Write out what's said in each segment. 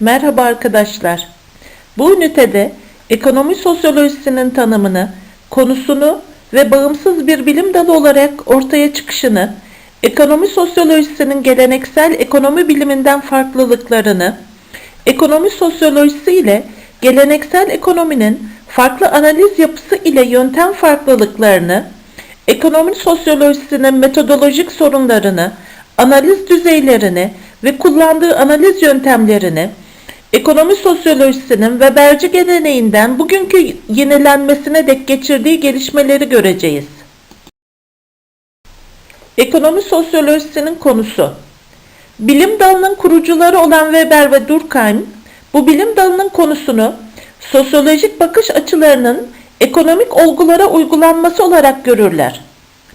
Merhaba arkadaşlar. Bu ünitede ekonomi sosyolojisinin tanımını, konusunu ve bağımsız bir bilim dalı olarak ortaya çıkışını, ekonomi sosyolojisinin geleneksel ekonomi biliminden farklılıklarını, ekonomi sosyolojisi ile geleneksel ekonominin farklı analiz yapısı ile yöntem farklılıklarını, ekonomi sosyolojisinin metodolojik sorunlarını, analiz düzeylerini ve kullandığı analiz yöntemlerini, ekonomi sosyolojisinin Weberci geleneğinden bugünkü yenilenmesine dek geçirdiği gelişmeleri göreceğiz. Ekonomi sosyolojisinin konusu Bilim dalının kurucuları olan Weber ve Durkheim, bu bilim dalının konusunu sosyolojik bakış açılarının ekonomik olgulara uygulanması olarak görürler.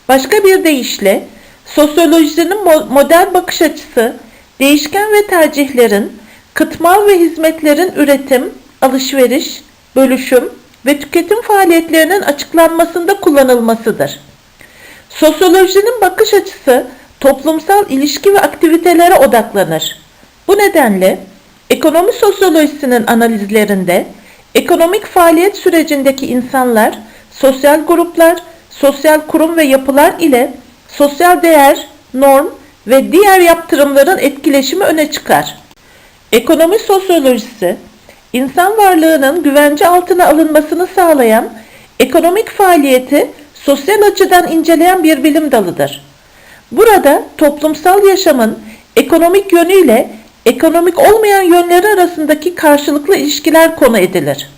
Başka bir deyişle, sosyolojinin mo- modern bakış açısı, değişken ve tercihlerin, kıtmal ve hizmetlerin üretim, alışveriş, bölüşüm ve tüketim faaliyetlerinin açıklanmasında kullanılmasıdır. Sosyolojinin bakış açısı toplumsal ilişki ve aktivitelere odaklanır. Bu nedenle ekonomi sosyolojisinin analizlerinde ekonomik faaliyet sürecindeki insanlar, sosyal gruplar, sosyal kurum ve yapılar ile sosyal değer, norm ve diğer yaptırımların etkileşimi öne çıkar. Ekonomi sosyolojisi, insan varlığının güvence altına alınmasını sağlayan ekonomik faaliyeti sosyal açıdan inceleyen bir bilim dalıdır. Burada toplumsal yaşamın ekonomik yönüyle ekonomik olmayan yönleri arasındaki karşılıklı ilişkiler konu edilir.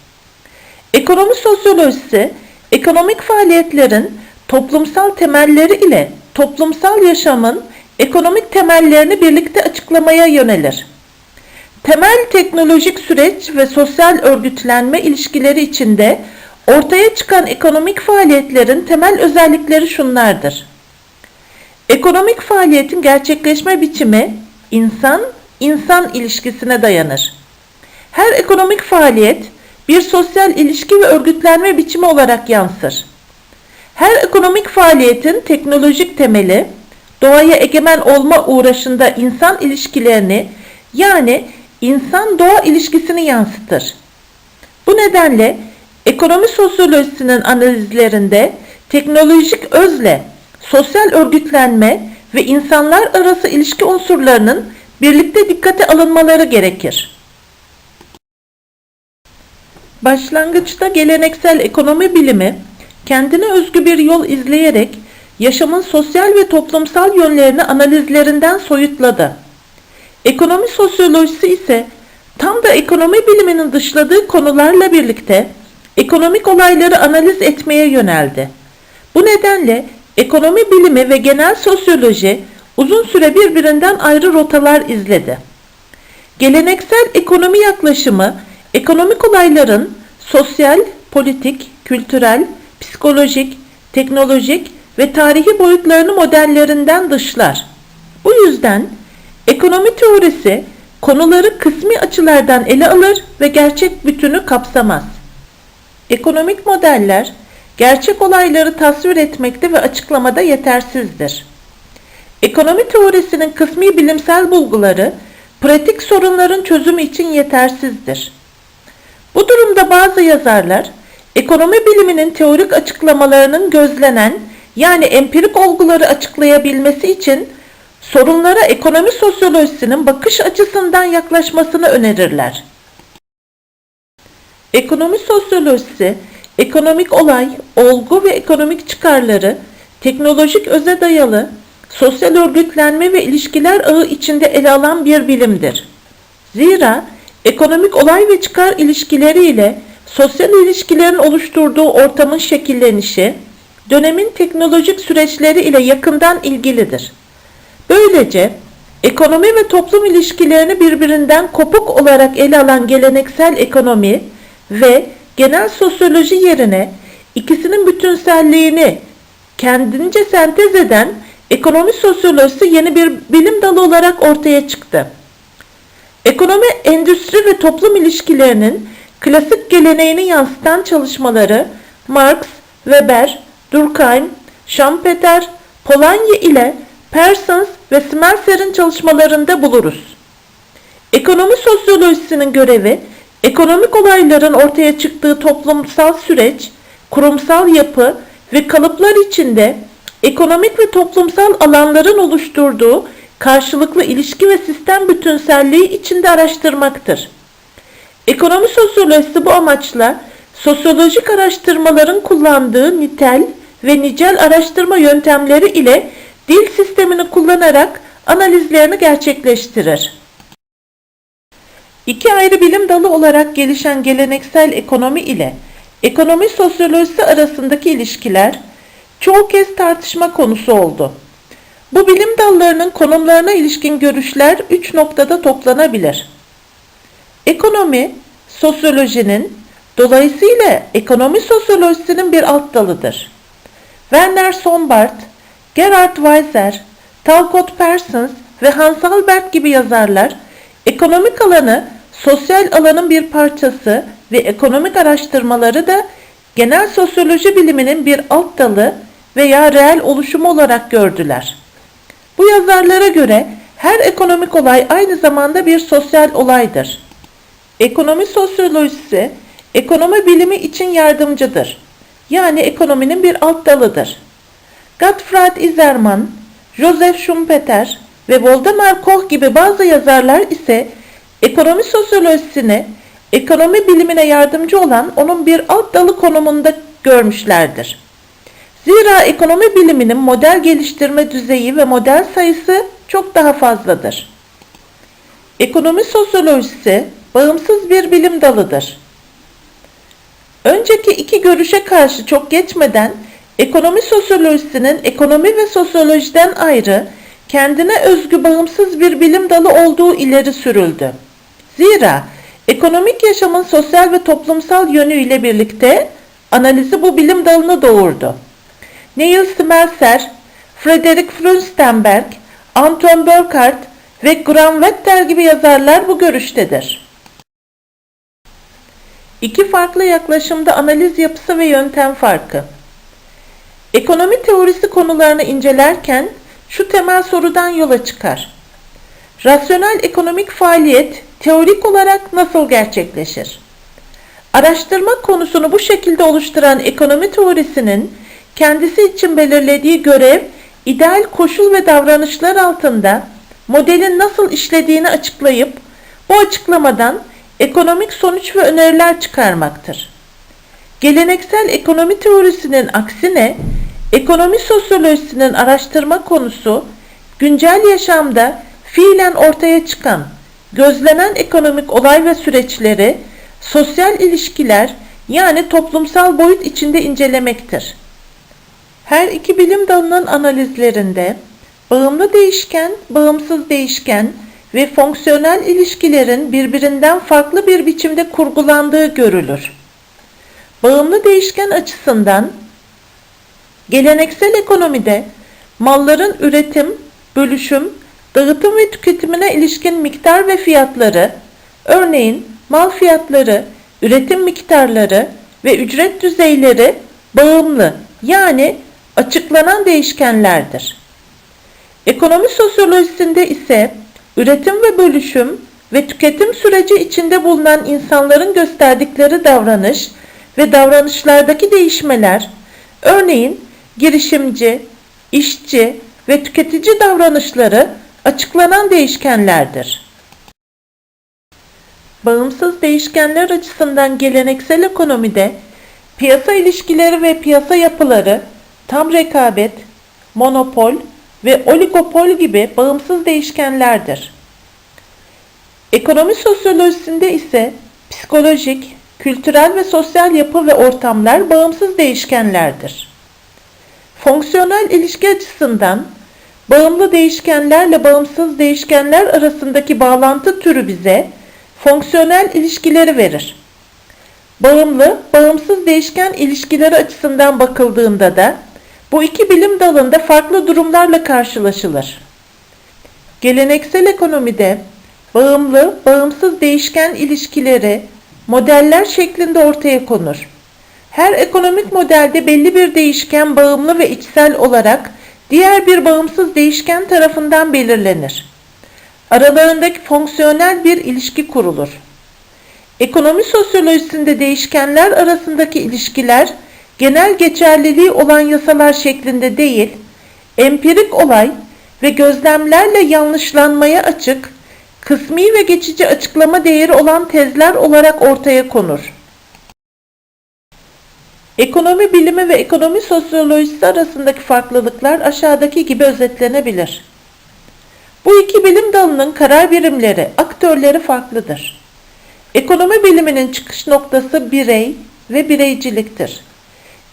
Ekonomi sosyolojisi, ekonomik faaliyetlerin toplumsal temelleri ile toplumsal yaşamın ekonomik temellerini birlikte açıklamaya yönelir. Temel teknolojik süreç ve sosyal örgütlenme ilişkileri içinde ortaya çıkan ekonomik faaliyetlerin temel özellikleri şunlardır. Ekonomik faaliyetin gerçekleşme biçimi insan-insan ilişkisine dayanır. Her ekonomik faaliyet bir sosyal ilişki ve örgütlenme biçimi olarak yansır. Her ekonomik faaliyetin teknolojik temeli, doğaya egemen olma uğraşında insan ilişkilerini yani insan-doğa ilişkisini yansıtır. Bu nedenle ekonomi sosyolojisinin analizlerinde teknolojik özle sosyal örgütlenme ve insanlar arası ilişki unsurlarının birlikte dikkate alınmaları gerekir. Başlangıçta geleneksel ekonomi bilimi kendine özgü bir yol izleyerek yaşamın sosyal ve toplumsal yönlerini analizlerinden soyutladı. Ekonomi sosyolojisi ise tam da ekonomi biliminin dışladığı konularla birlikte ekonomik olayları analiz etmeye yöneldi. Bu nedenle ekonomi bilimi ve genel sosyoloji uzun süre birbirinden ayrı rotalar izledi. Geleneksel ekonomi yaklaşımı ekonomik olayların sosyal, politik, kültürel, psikolojik, teknolojik ve tarihi boyutlarını modellerinden dışlar. Bu yüzden ekonomi teorisi konuları kısmi açılardan ele alır ve gerçek bütünü kapsamaz. Ekonomik modeller gerçek olayları tasvir etmekte ve açıklamada yetersizdir. Ekonomi teorisinin kısmi bilimsel bulguları pratik sorunların çözümü için yetersizdir. Bu durumda bazı yazarlar ekonomi biliminin teorik açıklamalarının gözlenen yani empirik olguları açıklayabilmesi için sorunlara ekonomi sosyolojisinin bakış açısından yaklaşmasını önerirler. Ekonomi sosyolojisi, ekonomik olay, olgu ve ekonomik çıkarları teknolojik öze dayalı sosyal örgütlenme ve ilişkiler ağı içinde ele alan bir bilimdir. Zira ekonomik olay ve çıkar ilişkileri ile sosyal ilişkilerin oluşturduğu ortamın şekillenişi, dönemin teknolojik süreçleri ile yakından ilgilidir. Böylece ekonomi ve toplum ilişkilerini birbirinden kopuk olarak ele alan geleneksel ekonomi ve genel sosyoloji yerine ikisinin bütünselliğini kendince sentez eden ekonomi sosyolojisi yeni bir bilim dalı olarak ortaya çıktı. Ekonomi, endüstri ve toplum ilişkilerinin klasik geleneğini yansıtan çalışmaları Marx, Weber, Durkheim, Schumpeter, Polanyi ile Parsons ve Smelser'in çalışmalarında buluruz. Ekonomi sosyolojisinin görevi, ekonomik olayların ortaya çıktığı toplumsal süreç, kurumsal yapı ve kalıplar içinde ekonomik ve toplumsal alanların oluşturduğu karşılıklı ilişki ve sistem bütünselliği içinde araştırmaktır. Ekonomi sosyolojisi bu amaçla sosyolojik araştırmaların kullandığı nitel ve nicel araştırma yöntemleri ile dil sistemini kullanarak analizlerini gerçekleştirir. İki ayrı bilim dalı olarak gelişen geleneksel ekonomi ile ekonomi sosyolojisi arasındaki ilişkiler çoğu kez tartışma konusu oldu. Bu bilim dallarının konumlarına ilişkin görüşler üç noktada toplanabilir. Ekonomi, sosyolojinin, dolayısıyla ekonomi sosyolojisinin bir alt dalıdır. Werner Sombart, Gerhard Weiser, Talcott Parsons ve Hans Albert gibi yazarlar, ekonomik alanı sosyal alanın bir parçası ve ekonomik araştırmaları da genel sosyoloji biliminin bir alt dalı veya reel oluşumu olarak gördüler. Bu yazarlara göre her ekonomik olay aynı zamanda bir sosyal olaydır. Ekonomi sosyolojisi, ekonomi bilimi için yardımcıdır. Yani ekonominin bir alt dalıdır. Gottfried Iserman, Joseph Schumpeter ve Voldemar Koch gibi bazı yazarlar ise ekonomi sosyolojisini ekonomi bilimine yardımcı olan onun bir alt dalı konumunda görmüşlerdir. Zira ekonomi biliminin model geliştirme düzeyi ve model sayısı çok daha fazladır. Ekonomi sosyolojisi bağımsız bir bilim dalıdır. Önceki iki görüşe karşı çok geçmeden ekonomi sosyolojisinin ekonomi ve sosyolojiden ayrı, kendine özgü bağımsız bir bilim dalı olduğu ileri sürüldü. Zira ekonomik yaşamın sosyal ve toplumsal yönüyle birlikte analizi bu bilim dalını doğurdu. Neil Smeltzer, Frederick Frunstenberg, Anton Burkhardt ve Graham Wetter gibi yazarlar bu görüştedir. İki farklı yaklaşımda analiz yapısı ve yöntem farkı. Ekonomi teorisi konularını incelerken şu temel sorudan yola çıkar. Rasyonel ekonomik faaliyet teorik olarak nasıl gerçekleşir? Araştırma konusunu bu şekilde oluşturan ekonomi teorisinin kendisi için belirlediği görev, ideal koşul ve davranışlar altında modelin nasıl işlediğini açıklayıp bu açıklamadan ekonomik sonuç ve öneriler çıkarmaktır. Geleneksel ekonomi teorisinin aksine ekonomi sosyolojisinin araştırma konusu güncel yaşamda fiilen ortaya çıkan, gözlenen ekonomik olay ve süreçleri sosyal ilişkiler yani toplumsal boyut içinde incelemektir. Her iki bilim dalının analizlerinde bağımlı değişken, bağımsız değişken ve fonksiyonel ilişkilerin birbirinden farklı bir biçimde kurgulandığı görülür. Bağımlı değişken açısından geleneksel ekonomide malların üretim, bölüşüm, dağıtım ve tüketimine ilişkin miktar ve fiyatları, örneğin mal fiyatları, üretim miktarları ve ücret düzeyleri bağımlı yani açıklanan değişkenlerdir. Ekonomi sosyolojisinde ise üretim ve bölüşüm ve tüketim süreci içinde bulunan insanların gösterdikleri davranış ve davranışlardaki değişmeler, örneğin girişimci, işçi ve tüketici davranışları açıklanan değişkenlerdir. Bağımsız değişkenler açısından geleneksel ekonomide piyasa ilişkileri ve piyasa yapıları tam rekabet, monopol ve oligopol gibi bağımsız değişkenlerdir. Ekonomi sosyolojisinde ise psikolojik, kültürel ve sosyal yapı ve ortamlar bağımsız değişkenlerdir. Fonksiyonel ilişki açısından bağımlı değişkenlerle bağımsız değişkenler arasındaki bağlantı türü bize fonksiyonel ilişkileri verir. Bağımlı, bağımsız değişken ilişkileri açısından bakıldığında da bu iki bilim dalında farklı durumlarla karşılaşılır. Geleneksel ekonomide bağımlı, bağımsız değişken ilişkileri modeller şeklinde ortaya konur. Her ekonomik modelde belli bir değişken bağımlı ve içsel olarak diğer bir bağımsız değişken tarafından belirlenir. Aralarındaki fonksiyonel bir ilişki kurulur. Ekonomi sosyolojisinde değişkenler arasındaki ilişkiler genel geçerliliği olan yasalar şeklinde değil, empirik olay ve gözlemlerle yanlışlanmaya açık, kısmi ve geçici açıklama değeri olan tezler olarak ortaya konur. Ekonomi bilimi ve ekonomi sosyolojisi arasındaki farklılıklar aşağıdaki gibi özetlenebilir. Bu iki bilim dalının karar birimleri, aktörleri farklıdır. Ekonomi biliminin çıkış noktası birey ve bireyciliktir.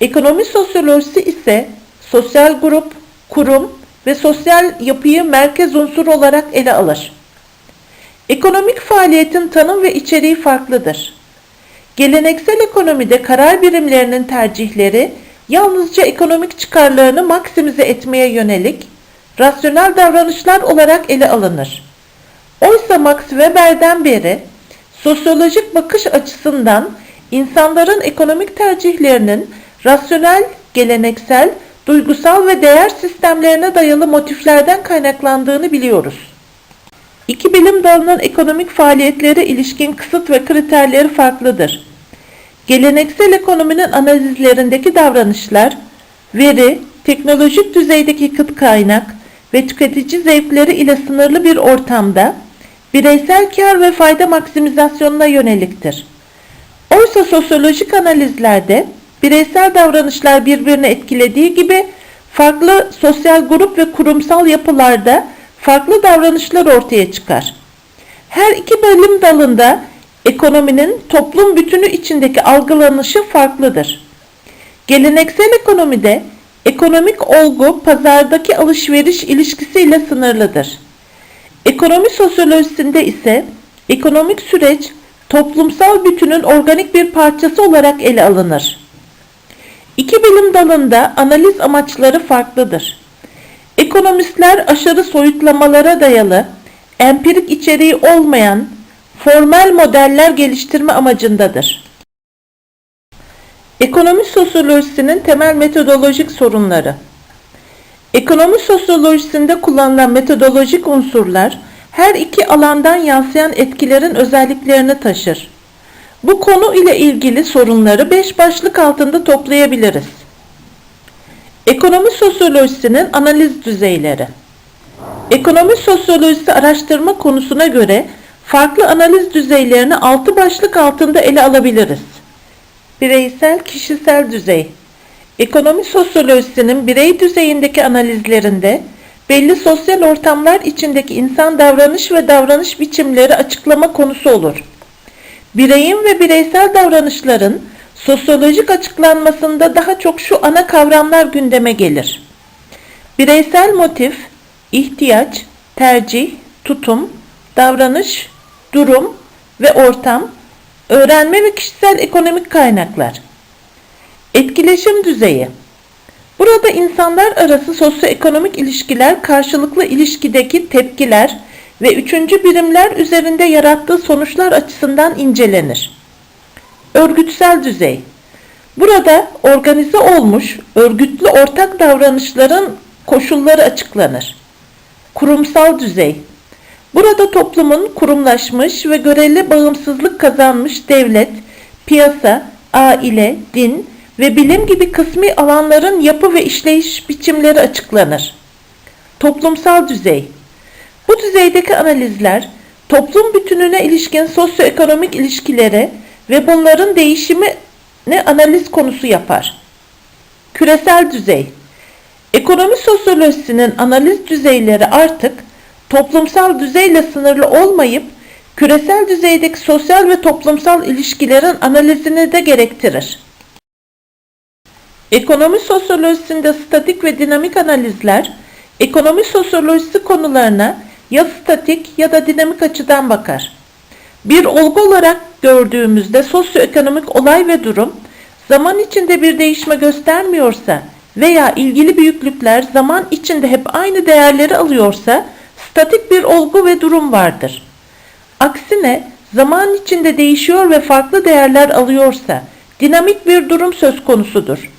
Ekonomi sosyolojisi ise sosyal grup, kurum ve sosyal yapıyı merkez unsur olarak ele alır. Ekonomik faaliyetin tanım ve içeriği farklıdır. Geleneksel ekonomide karar birimlerinin tercihleri yalnızca ekonomik çıkarlarını maksimize etmeye yönelik rasyonel davranışlar olarak ele alınır. Oysa Max Weber'den beri sosyolojik bakış açısından insanların ekonomik tercihlerinin rasyonel, geleneksel, duygusal ve değer sistemlerine dayalı motiflerden kaynaklandığını biliyoruz. İki bilim dalının ekonomik faaliyetlere ilişkin kısıt ve kriterleri farklıdır. Geleneksel ekonominin analizlerindeki davranışlar, veri, teknolojik düzeydeki kıt kaynak ve tüketici zevkleri ile sınırlı bir ortamda bireysel kar ve fayda maksimizasyonuna yöneliktir. Oysa sosyolojik analizlerde bireysel davranışlar birbirini etkilediği gibi farklı sosyal grup ve kurumsal yapılarda farklı davranışlar ortaya çıkar. Her iki bölüm dalında ekonominin toplum bütünü içindeki algılanışı farklıdır. Geleneksel ekonomide ekonomik olgu pazardaki alışveriş ilişkisiyle sınırlıdır. Ekonomi sosyolojisinde ise ekonomik süreç toplumsal bütünün organik bir parçası olarak ele alınır. İki bilim dalında analiz amaçları farklıdır. Ekonomistler aşırı soyutlamalara dayalı, empirik içeriği olmayan formel modeller geliştirme amacındadır. Ekonomi sosyolojisinin temel metodolojik sorunları Ekonomi sosyolojisinde kullanılan metodolojik unsurlar her iki alandan yansıyan etkilerin özelliklerini taşır. Bu konu ile ilgili sorunları beş başlık altında toplayabiliriz. Ekonomi sosyolojisinin analiz düzeyleri. Ekonomi sosyolojisi araştırma konusuna göre farklı analiz düzeylerini altı başlık altında ele alabiliriz. Bireysel, kişisel düzey. Ekonomi sosyolojisinin birey düzeyindeki analizlerinde belli sosyal ortamlar içindeki insan davranış ve davranış biçimleri açıklama konusu olur. Bireyin ve bireysel davranışların sosyolojik açıklanmasında daha çok şu ana kavramlar gündeme gelir. Bireysel motif, ihtiyaç, tercih, tutum, davranış, durum ve ortam, öğrenme ve kişisel ekonomik kaynaklar. Etkileşim düzeyi. Burada insanlar arası sosyoekonomik ilişkiler karşılıklı ilişkideki tepkiler ve üçüncü birimler üzerinde yarattığı sonuçlar açısından incelenir. Örgütsel düzey. Burada organize olmuş, örgütlü ortak davranışların koşulları açıklanır. Kurumsal düzey. Burada toplumun kurumlaşmış ve göreli bağımsızlık kazanmış devlet, piyasa, aile, din ve bilim gibi kısmi alanların yapı ve işleyiş biçimleri açıklanır. Toplumsal düzey. Bu düzeydeki analizler toplum bütününe ilişkin sosyoekonomik ilişkilere ve bunların değişimi ne analiz konusu yapar. Küresel düzey. Ekonomi sosyolojisinin analiz düzeyleri artık toplumsal düzeyle sınırlı olmayıp küresel düzeydeki sosyal ve toplumsal ilişkilerin analizini de gerektirir. Ekonomi sosyolojisinde statik ve dinamik analizler, ekonomi sosyolojisi konularına ya statik ya da dinamik açıdan bakar. Bir olgu olarak gördüğümüzde sosyoekonomik olay ve durum zaman içinde bir değişme göstermiyorsa veya ilgili büyüklükler zaman içinde hep aynı değerleri alıyorsa statik bir olgu ve durum vardır. Aksine zaman içinde değişiyor ve farklı değerler alıyorsa dinamik bir durum söz konusudur.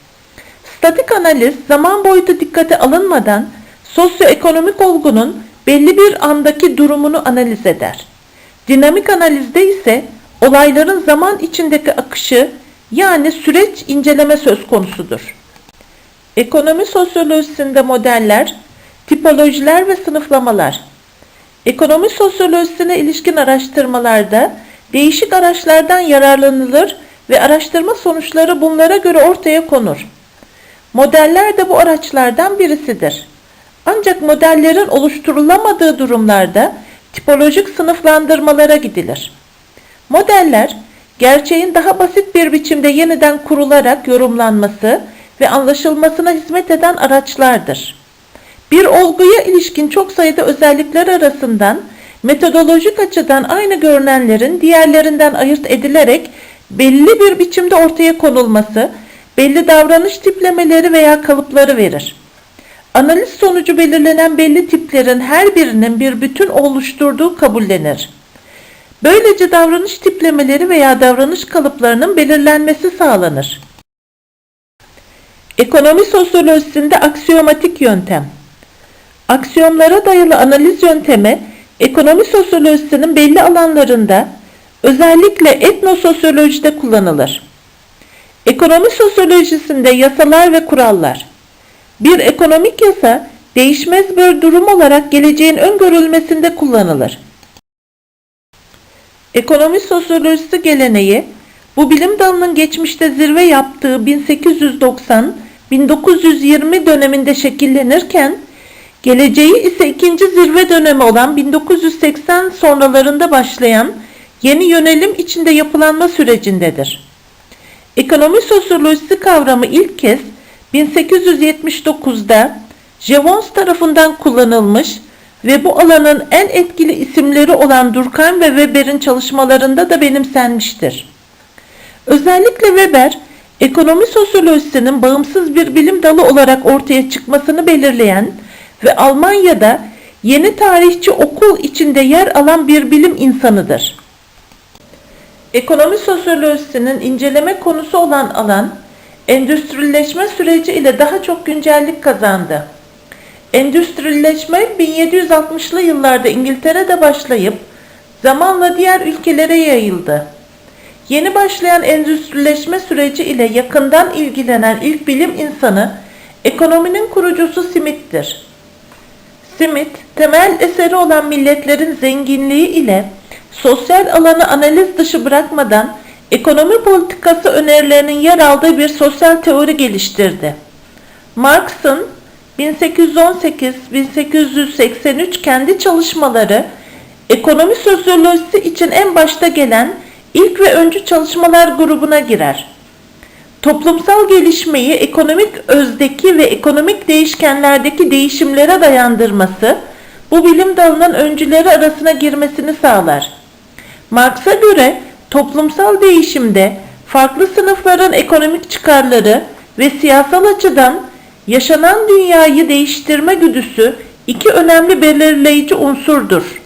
Statik analiz zaman boyutu dikkate alınmadan sosyoekonomik olgunun belli bir andaki durumunu analiz eder. Dinamik analizde ise olayların zaman içindeki akışı yani süreç inceleme söz konusudur. Ekonomi sosyolojisinde modeller, tipolojiler ve sınıflamalar. Ekonomi sosyolojisine ilişkin araştırmalarda değişik araçlardan yararlanılır ve araştırma sonuçları bunlara göre ortaya konur. Modeller de bu araçlardan birisidir. Ancak modellerin oluşturulamadığı durumlarda tipolojik sınıflandırmalara gidilir. Modeller, gerçeğin daha basit bir biçimde yeniden kurularak yorumlanması ve anlaşılmasına hizmet eden araçlardır. Bir olguya ilişkin çok sayıda özellikler arasından metodolojik açıdan aynı görünenlerin diğerlerinden ayırt edilerek belli bir biçimde ortaya konulması, belli davranış tiplemeleri veya kalıpları verir. Analiz sonucu belirlenen belli tiplerin her birinin bir bütün oluşturduğu kabullenir. Böylece davranış tiplemeleri veya davranış kalıplarının belirlenmesi sağlanır. Ekonomi sosyolojisinde aksiyomatik yöntem. Aksiyomlara dayalı analiz yöntemi ekonomi sosyolojisinin belli alanlarında özellikle etnososyolojide kullanılır. Ekonomi sosyolojisinde yasalar ve kurallar. Bir ekonomik yasa değişmez bir durum olarak geleceğin öngörülmesinde kullanılır. Ekonomi sosyolojisi geleneği bu bilim dalının geçmişte zirve yaptığı 1890-1920 döneminde şekillenirken geleceği ise ikinci zirve dönemi olan 1980 sonralarında başlayan yeni yönelim içinde yapılanma sürecindedir. Ekonomi sosyolojisi kavramı ilk kez 1879'da Jevons tarafından kullanılmış ve bu alanın en etkili isimleri olan Durkheim ve Weber'in çalışmalarında da benimsenmiştir. Özellikle Weber, ekonomi sosyolojisinin bağımsız bir bilim dalı olarak ortaya çıkmasını belirleyen ve Almanya'da yeni tarihçi okul içinde yer alan bir bilim insanıdır. Ekonomi sosyolojisinin inceleme konusu olan alan, endüstrileşme süreci ile daha çok güncellik kazandı. Endüstrileşme 1760'lı yıllarda İngiltere'de başlayıp zamanla diğer ülkelere yayıldı. Yeni başlayan endüstrileşme süreci ile yakından ilgilenen ilk bilim insanı ekonominin kurucusu Smith'tir. Smith, temel eseri olan milletlerin zenginliği ile sosyal alanı analiz dışı bırakmadan ekonomi politikası önerilerinin yer aldığı bir sosyal teori geliştirdi. Marx'ın 1818-1883 kendi çalışmaları ekonomi sosyolojisi için en başta gelen ilk ve öncü çalışmalar grubuna girer. Toplumsal gelişmeyi ekonomik özdeki ve ekonomik değişkenlerdeki değişimlere dayandırması bu bilim dalının öncüleri arasına girmesini sağlar. Marx'a göre toplumsal değişimde farklı sınıfların ekonomik çıkarları ve siyasal açıdan yaşanan dünyayı değiştirme güdüsü iki önemli belirleyici unsurdur.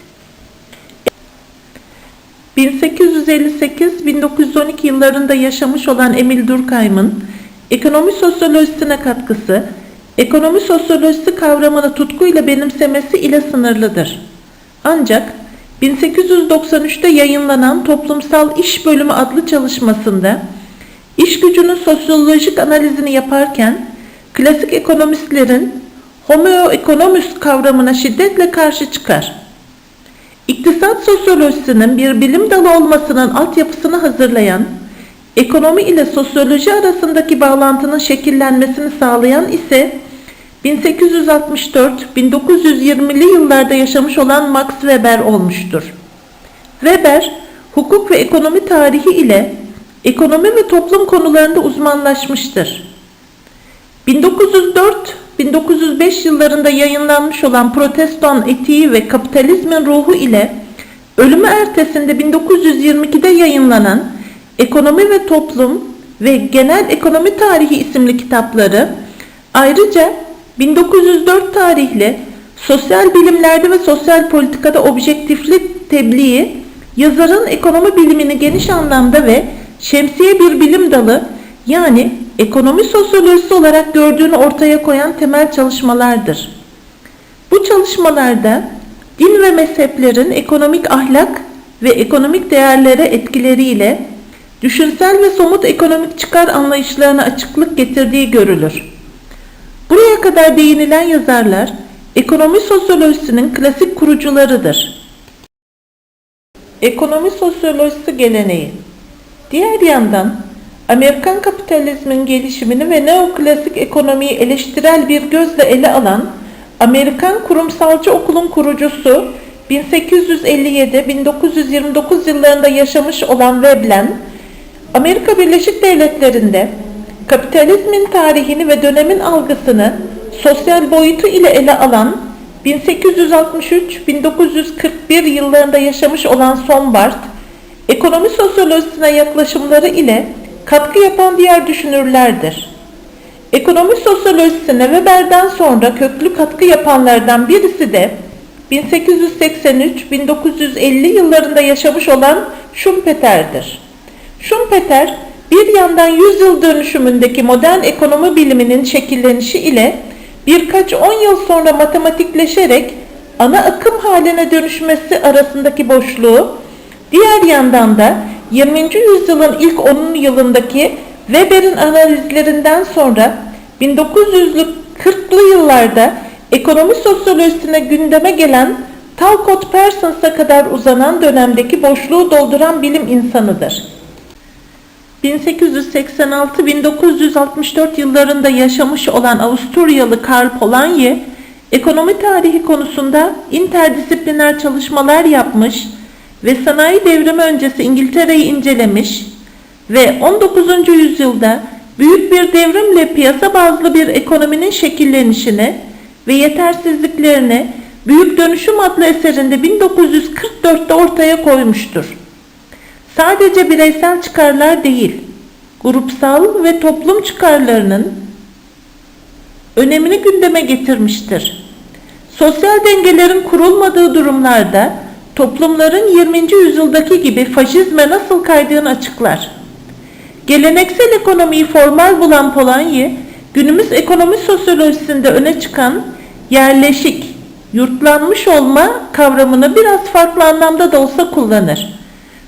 1858-1912 yıllarında yaşamış olan Emil Durkheim'ın ekonomi sosyolojisine katkısı, ekonomi sosyolojisi kavramını tutkuyla benimsemesi ile sınırlıdır. Ancak 1893'te yayınlanan Toplumsal İş Bölümü adlı çalışmasında iş gücünün sosyolojik analizini yaparken klasik ekonomistlerin homo economus kavramına şiddetle karşı çıkar. İktisat sosyolojisinin bir bilim dalı olmasının altyapısını hazırlayan, ekonomi ile sosyoloji arasındaki bağlantının şekillenmesini sağlayan ise 1864-1920'li yıllarda yaşamış olan Max Weber olmuştur. Weber, hukuk ve ekonomi tarihi ile ekonomi ve toplum konularında uzmanlaşmıştır. 1904-1905 yıllarında yayınlanmış olan Protestan etiği ve kapitalizmin ruhu ile ölümü ertesinde 1922'de yayınlanan Ekonomi ve Toplum ve Genel Ekonomi Tarihi isimli kitapları ayrıca 1904 tarihli Sosyal Bilimlerde ve Sosyal Politikada Objektiflik Tebliği yazarın ekonomi bilimini geniş anlamda ve şemsiye bir bilim dalı yani ekonomi sosyolojisi olarak gördüğünü ortaya koyan temel çalışmalardır. Bu çalışmalarda din ve mezheplerin ekonomik ahlak ve ekonomik değerlere etkileriyle düşünsel ve somut ekonomik çıkar anlayışlarına açıklık getirdiği görülür. Buraya kadar değinilen yazarlar ekonomi sosyolojisinin klasik kurucularıdır. Ekonomi sosyolojisi geleneği. Diğer yandan Amerikan kapitalizmin gelişimini ve neoklasik ekonomiyi eleştirel bir gözle ele alan Amerikan Kurumsalcı Okulun kurucusu 1857-1929 yıllarında yaşamış olan Veblen, Amerika Birleşik Devletleri'nde kapitalizmin tarihini ve dönemin algısını sosyal boyutu ile ele alan 1863-1941 yıllarında yaşamış olan Sombart, ekonomi sosyolojisine yaklaşımları ile katkı yapan diğer düşünürlerdir. Ekonomi sosyolojisine Weber'den sonra köklü katkı yapanlardan birisi de 1883-1950 yıllarında yaşamış olan Schumpeter'dir. Schumpeter, bir yandan yüzyıl dönüşümündeki modern ekonomi biliminin şekillenişi ile birkaç on yıl sonra matematikleşerek ana akım haline dönüşmesi arasındaki boşluğu, diğer yandan da 20. yüzyılın ilk 10 yılındaki Weber'in analizlerinden sonra 1900'lü 40'lı yıllarda ekonomi sosyolojisine gündeme gelen Talcott Parsons'a kadar uzanan dönemdeki boşluğu dolduran bilim insanıdır. 1886-1964 yıllarında yaşamış olan Avusturyalı Karl Polanyi, ekonomi tarihi konusunda interdisipliner çalışmalar yapmış ve sanayi devrimi öncesi İngiltere'yi incelemiş ve 19. yüzyılda büyük bir devrimle piyasa bazlı bir ekonominin şekillenişini ve yetersizliklerini Büyük Dönüşüm adlı eserinde 1944'te ortaya koymuştur. Sadece bireysel çıkarlar değil, grupsal ve toplum çıkarlarının önemini gündeme getirmiştir. Sosyal dengelerin kurulmadığı durumlarda toplumların 20. yüzyıldaki gibi faşizme nasıl kaydığını açıklar. Geleneksel ekonomiyi formal bulan Polanyi, günümüz ekonomi sosyolojisinde öne çıkan yerleşik, yurtlanmış olma kavramını biraz farklı anlamda da olsa kullanır.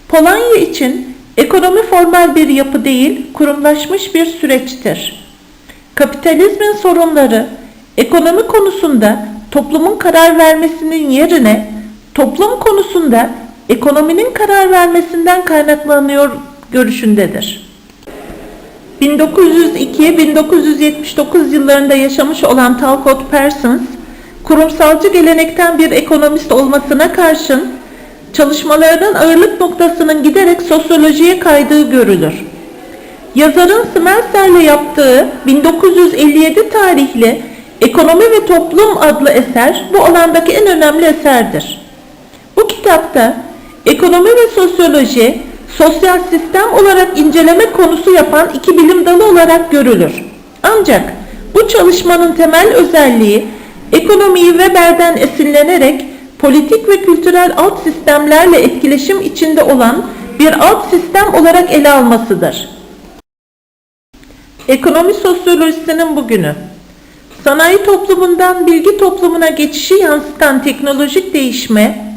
Polanyi için ekonomi formal bir yapı değil, kurumlaşmış bir süreçtir. Kapitalizmin sorunları ekonomi konusunda toplumun karar vermesinin yerine toplum konusunda ekonominin karar vermesinden kaynaklanıyor görüşündedir. 1902-1979 yıllarında yaşamış olan Talcott Parsons, kurumsalcı gelenekten bir ekonomist olmasına karşın çalışmalarının ağırlık noktasının giderek sosyolojiye kaydığı görülür. Yazarın Smelser'le yaptığı 1957 tarihli Ekonomi ve Toplum adlı eser bu alandaki en önemli eserdir. Bu kitapta ekonomi ve sosyoloji sosyal sistem olarak inceleme konusu yapan iki bilim dalı olarak görülür. Ancak bu çalışmanın temel özelliği ekonomiyi Weber'den esinlenerek politik ve kültürel alt sistemlerle etkileşim içinde olan bir alt sistem olarak ele almasıdır. Ekonomi sosyolojisinin bugünü Sanayi toplumundan bilgi toplumuna geçişi yansıtan teknolojik değişme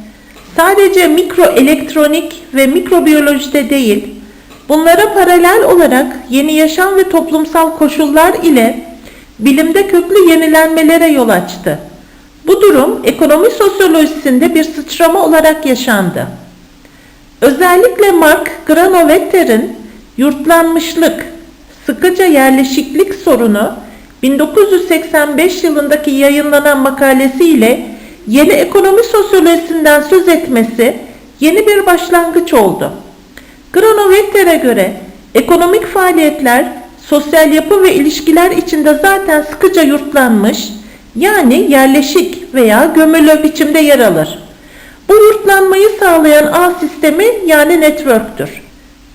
sadece mikroelektronik ve mikrobiyolojide değil, bunlara paralel olarak yeni yaşam ve toplumsal koşullar ile bilimde köklü yenilenmelere yol açtı. Bu durum ekonomi sosyolojisinde bir sıçrama olarak yaşandı. Özellikle Mark Granovetter'in yurtlanmışlık, sıkıca yerleşiklik sorunu 1985 yılındaki yayınlanan makalesiyle yeni ekonomi sosyolojisinden söz etmesi yeni bir başlangıç oldu. Granovetter'e göre ekonomik faaliyetler sosyal yapı ve ilişkiler içinde zaten sıkıca yurtlanmış, yani yerleşik veya gömülü biçimde yer alır. Bu yurtlanmayı sağlayan ağ sistemi yani network'tür.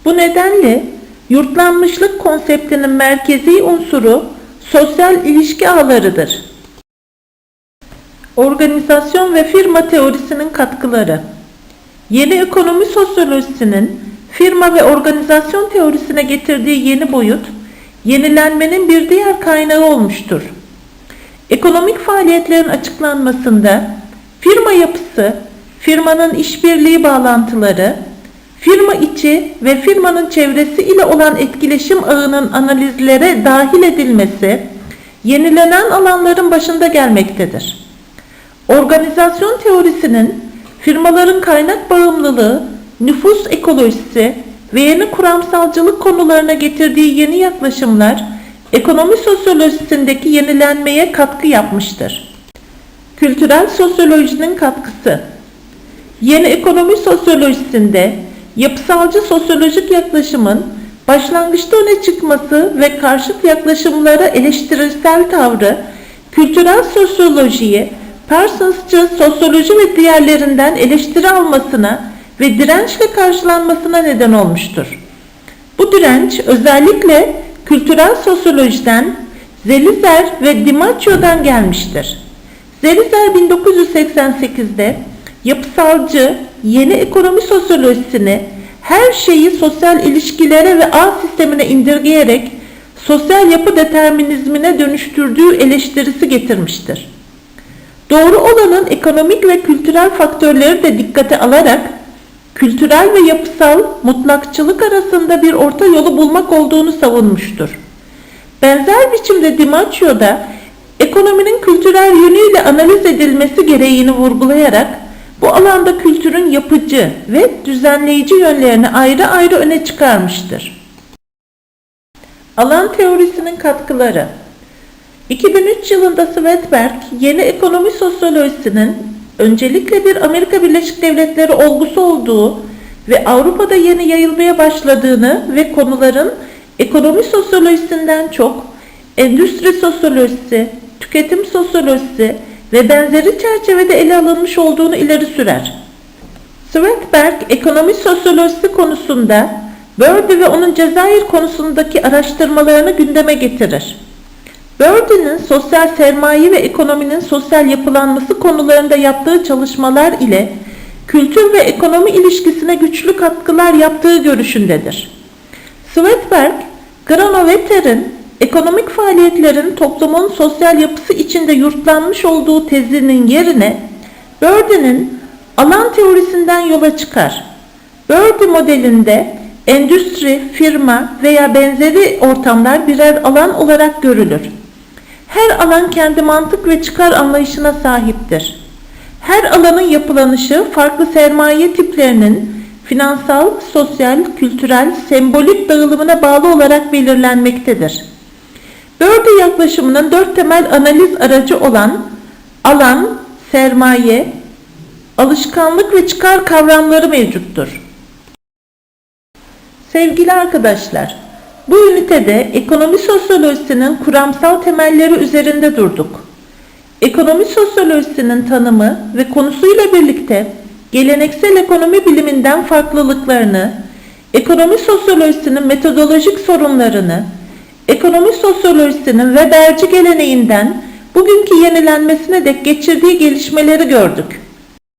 Bu nedenle yurtlanmışlık konseptinin merkezi unsuru sosyal ilişki ağlarıdır. Organizasyon ve firma teorisinin katkıları Yeni ekonomi sosyolojisinin firma ve organizasyon teorisine getirdiği yeni boyut, yenilenmenin bir diğer kaynağı olmuştur. Ekonomik faaliyetlerin açıklanmasında firma yapısı, firmanın işbirliği bağlantıları, firma içi ve firmanın çevresi ile olan etkileşim ağının analizlere dahil edilmesi, yenilenen alanların başında gelmektedir. Organizasyon teorisinin firmaların kaynak bağımlılığı, nüfus ekolojisi ve yeni kuramsalcılık konularına getirdiği yeni yaklaşımlar ekonomi sosyolojisindeki yenilenmeye katkı yapmıştır. Kültürel sosyolojinin katkısı Yeni ekonomi sosyolojisinde yapısalcı sosyolojik yaklaşımın başlangıçta öne çıkması ve karşıt yaklaşımlara eleştirisel tavrı kültürel sosyolojiyi Parsons'cı sosyoloji ve diğerlerinden eleştiri almasına ve dirençle karşılanmasına neden olmuştur. Bu direnç özellikle kültürel sosyolojiden Zelizer ve Dimaccio'dan gelmiştir. Zelizer 1988'de yapısalcı yeni ekonomi sosyolojisini her şeyi sosyal ilişkilere ve ağ sistemine indirgeyerek sosyal yapı determinizmine dönüştürdüğü eleştirisi getirmiştir. Doğru olanın ekonomik ve kültürel faktörleri de dikkate alarak kültürel ve yapısal mutlakçılık arasında bir orta yolu bulmak olduğunu savunmuştur. Benzer biçimde Dimaccio da ekonominin kültürel yönüyle analiz edilmesi gereğini vurgulayarak bu alanda kültürün yapıcı ve düzenleyici yönlerini ayrı ayrı öne çıkarmıştır. Alan teorisinin katkıları 2003 yılında Svedberg yeni ekonomi sosyolojisinin öncelikle bir Amerika Birleşik Devletleri olgusu olduğu ve Avrupa'da yeni yayılmaya başladığını ve konuların ekonomi sosyolojisinden çok endüstri sosyolojisi, tüketim sosyolojisi ve benzeri çerçevede ele alınmış olduğunu ileri sürer. Svedberg ekonomi sosyolojisi konusunda Birdie ve onun Cezayir konusundaki araştırmalarını gündeme getirir. Birdie'nin sosyal sermaye ve ekonominin sosyal yapılanması konularında yaptığı çalışmalar ile kültür ve ekonomi ilişkisine güçlü katkılar yaptığı görüşündedir. Svedberg, Granovetter'in ekonomik faaliyetlerin toplumun sosyal yapısı içinde yurtlanmış olduğu tezinin yerine Birdie'nin alan teorisinden yola çıkar. Birdie modelinde endüstri, firma veya benzeri ortamlar birer alan olarak görülür. Her alan kendi mantık ve çıkar anlayışına sahiptir. Her alanın yapılanışı farklı sermaye tiplerinin finansal, sosyal, kültürel, sembolik dağılımına bağlı olarak belirlenmektedir. Birdie yaklaşımının dört temel analiz aracı olan alan, sermaye, alışkanlık ve çıkar kavramları mevcuttur. Sevgili arkadaşlar, bu ünitede ekonomi sosyolojisinin kuramsal temelleri üzerinde durduk. Ekonomi sosyolojisinin tanımı ve konusuyla birlikte geleneksel ekonomi biliminden farklılıklarını, ekonomi sosyolojisinin metodolojik sorunlarını, ekonomi sosyolojisinin Weberci geleneğinden bugünkü yenilenmesine dek geçirdiği gelişmeleri gördük.